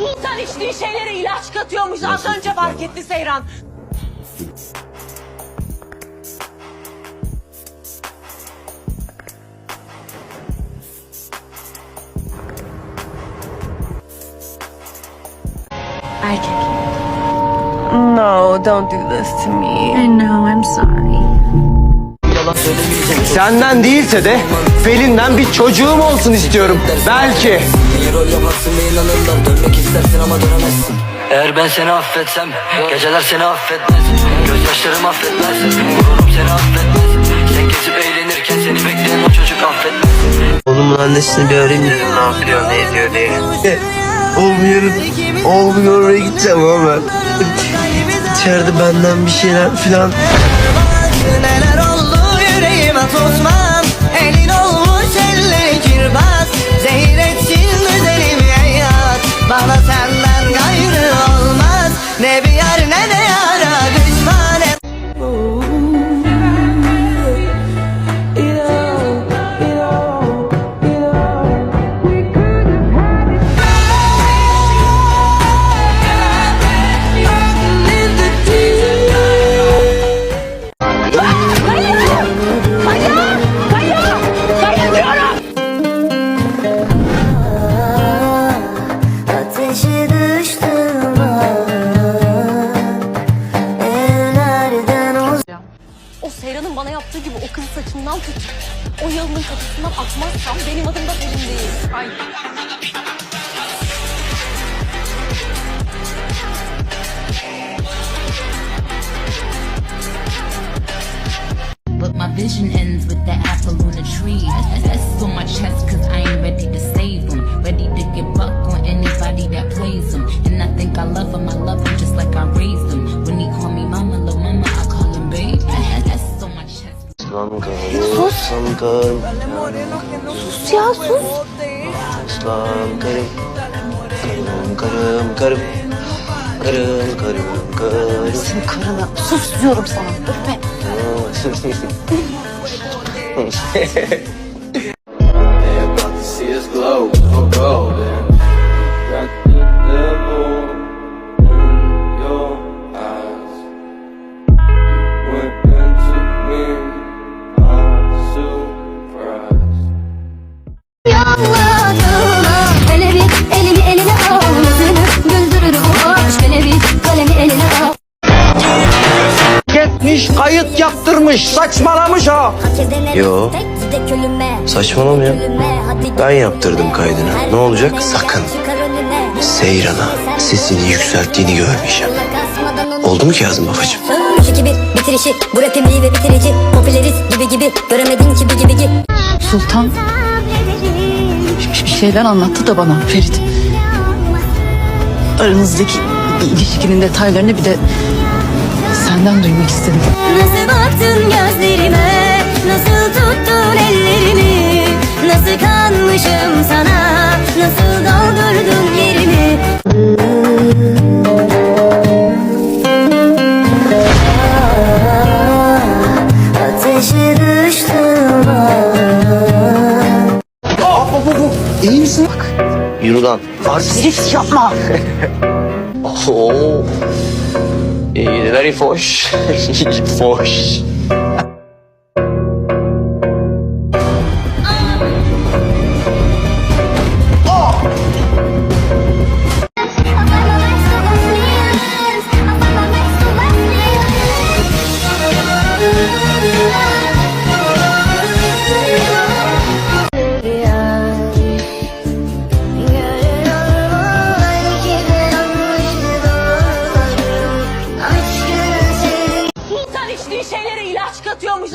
İnsan içtiği şeylere ilaç katıyormuş. Az önce fark etti Seyran. Erkek. No, don't do this to me. I know, I'm sorry. Senden değilse de Pelin'den bir çocuğum olsun istiyorum. Belki. Rol yaparsın ve inanırlar. Dönmek istersin ama dönemezsin. Eğer ben seni affetsem Geceler seni affetmez. Gözyaşlarım affetmez. Gururum seni affetmez. Sen gezip eğlenirken Seni bekleyen o çocuk affetmez. Oğlumun annesini bir arayayım dedim ne yapıyor ne ediyor diye. Olmuyor, olmuyor oraya gideceğim ama. İçeride benden bir şeyler filan. Neler oldu yüreğime tutmam Elin olmuş elleri kirbaz. Zehir O Seyran'ın bana yaptığı gibi o kızı saçından tut. O yalının kapısından atmazsam benim adım da Pelin değil. Ay. Karım. Sus ya sus. Aslan karım. Karım, karım, karım. Karım, karım, karım. Senin karına sus diyorum sana. Öpme. Hele Gitmiş kayıt yaptırmış saçmalamış edene Yo. Saçmalamıyor. Ben yaptırdım kaydını. Ne olacak? Sakın. Seyran'a sesini yükselttiğini görmeyeceğim. Oldu mu ki Kazım babacığım? Bitirişi Bu rapim iyi ve bitirici Popüleriz gibi gibi Göremedin ki bir gibi gibi Sultan bir şeyler anlattı da bana Ferit. Aranızdaki ilişkinin detaylarını bir de senden duymak istedim. Nasıl baktın gözlerime Nasıl tuttun ellerimi Nasıl kanmışım sana Nasıl doldurdun yerimi Ateşe düştüm İyi misin? Yürü lan. Herif yapma. Oo. Iedereen fos. fos.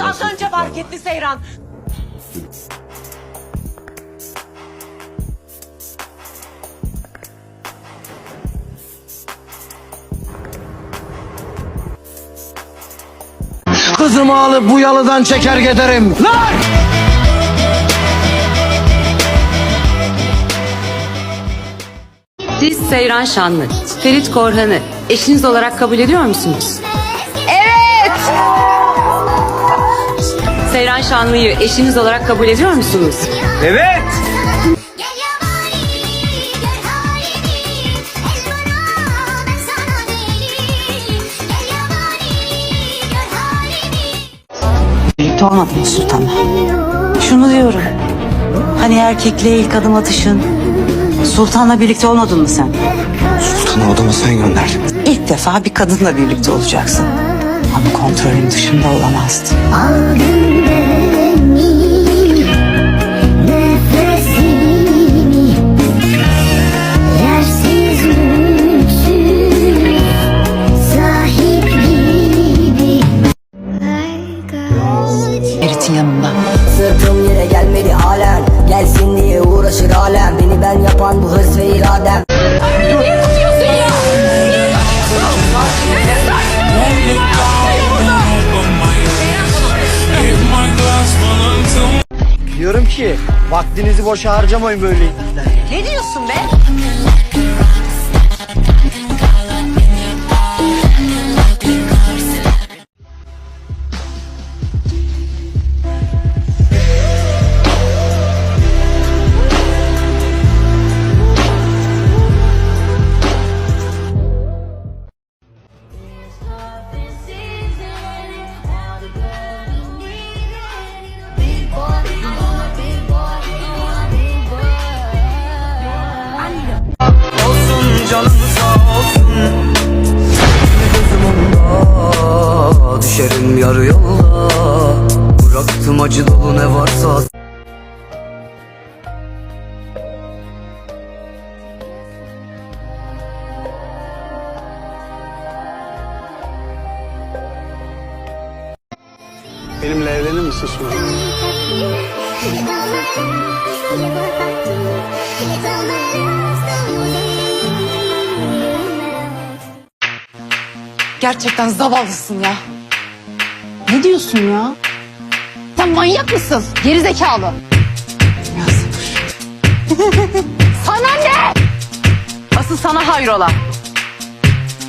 Katıyormuş. Az önce fark etti Seyran. Kızımı alıp bu yalıdan çeker giderim. Lan! Siz Seyran Şanlı, Ferit Korhan'ı eşiniz olarak kabul ediyor musunuz? Seyran Şanlı'yı eşiniz olarak kabul ediyor musunuz? Evet. Birlikte olmadınız sultanım. Şunu diyorum. Hani erkekliğe ilk adım atışın. Sultanla birlikte olmadın mı sen? Sultanı odama sen gönderdin. İlk defa bir kadınla birlikte olacaksın. Ama kontrolün dışında olamazdın. Aldın vaktinizi boşa harcamayın böyle. Ne diyorsun be? Düşerim yarı yolda Bıraktım acı dolu ne varsa Benimle evlenir misin Suna? Gerçekten zavallısın ya. Ne diyorsun ya? Sen manyak mısın? Geri zekalı. Ya sabır. sana ne? Asıl sana hayrola.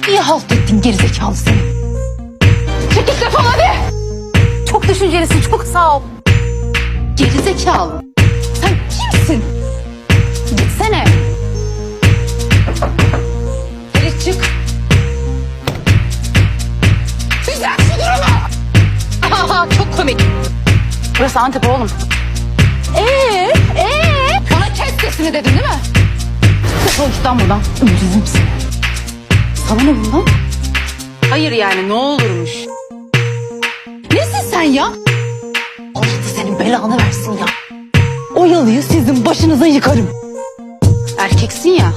İyi halt ettin geri zekalı seni. Çekil defol hadi. Çok düşüncelisin çok sağ ol. Geri zekalı. Sen kimsin? Gitsene. Aha, çok komik. Burası Antep oğlum. Ee, ee? Bana kes sesini dedin değil mi? Defol git lan buradan. Öldürürüm seni. Sana ne bundan? Hayır yani ne olurmuş. Nesin sen ya? Allah da senin belanı versin ya. O yalıyı sizin başınıza yıkarım. Erkeksin ya.